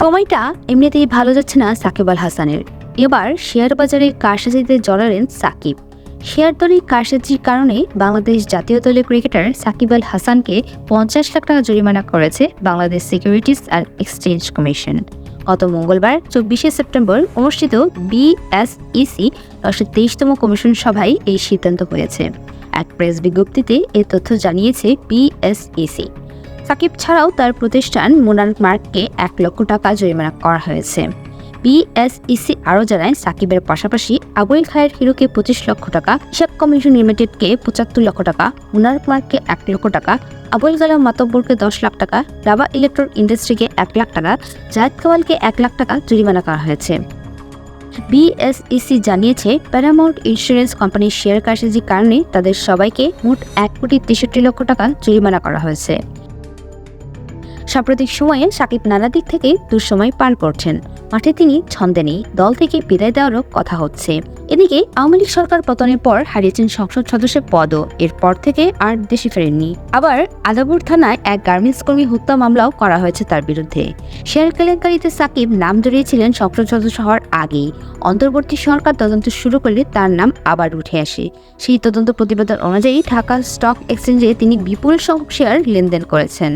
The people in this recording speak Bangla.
সময়টা এমনিতেই ভালো যাচ্ছে না সাকিব আল হাসানের। এবার শেয়ার বাজারে কারসাজিতে জড়ালেন সাকিব। শেয়ার দরে কারসাজির কারণে বাংলাদেশ জাতীয় দলের ক্রিকেটার সাকিব আল হাসানকে পঞ্চাশ লাখ টাকা জরিমানা করেছে Bangladesh securities and exchange commission. গত মঙ্গলবার চব্বিশে সেপ্টেম্বর অনুষ্ঠিত বিএসইসি একশো তেইশতম কমিশন সভায় এই সিদ্ধান্ত হয়েছে। এক প্রেস বিজ্ঞপ্তিতে এ তথ্য জানিয়েছে বিএসইসি সাকিব ছাড়াও তার প্রতিষ্ঠান মোনার্ক মার্ককে এক লক্ষ টাকা জরিমানা করা হয়েছে। বিএসইসি আরও জানায়, সাকিবের পাশাপাশি আবুল খায়ের হিরোকে পঁচিশ লক্ষ টাকা, হিসাব কমিশন লিমিটেডকে পঁচাত্তর লক্ষ টাকা মোনার্ক মার্ককে এক লক্ষ টাকা, আবুল কালাম মাতব্বরকে দশ লাখ টাকা, রাবা ইলেকট্রন ইন্ডাস্ট্রিকে এক লাখ টাকা, জায়দ কাওয়ালকে এক লাখ টাকা জরিমানা করা হয়েছে। বিএসইসি জানিয়েছে, প্যারামাউন্ট ইন্স্যুরেন্স কোম্পানির শেয়ার কারসাজির কারণে তাদের সবাইকে মোট এক কোটি তেষট্টি লক্ষ টাকা জরিমানা করা হয়েছে। সাম্প্রতিক সময়ে সাকিব নানা দিক থেকে দুঃসময় পার করছেন। মাঠে তিনি ছন্দে নেই, দল থেকে বিদায় দেওয়ারও কথা হচ্ছে। এদিকে আওয়ামী লীগ সরকার পতনের পর হারিয়েছেন সংসদ সদস্যের পদও, এরপর থেকে আর দেশে ফেরেননি। আবার আদাবুর থানায় এক গার্মেন্টস কর্মী হত্যা মামলাও করা হয়েছে তার বিরুদ্ধে। শেয়ার কেলেঙ্কারিতে সাকিব নাম জড়িয়েছিলেন সংসদ সদস্য হওয়ার আগেই। অন্তর্বর্তী সরকার তদন্ত শুরু করলে তার নাম আবার উঠে আসে। সেই তদন্ত প্রতিবেদন অনুযায়ী ঢাকা স্টক এক্সচেঞ্জে তিনি বিপুল সংখ্যক শেয়ার লেনদেন করেছেন।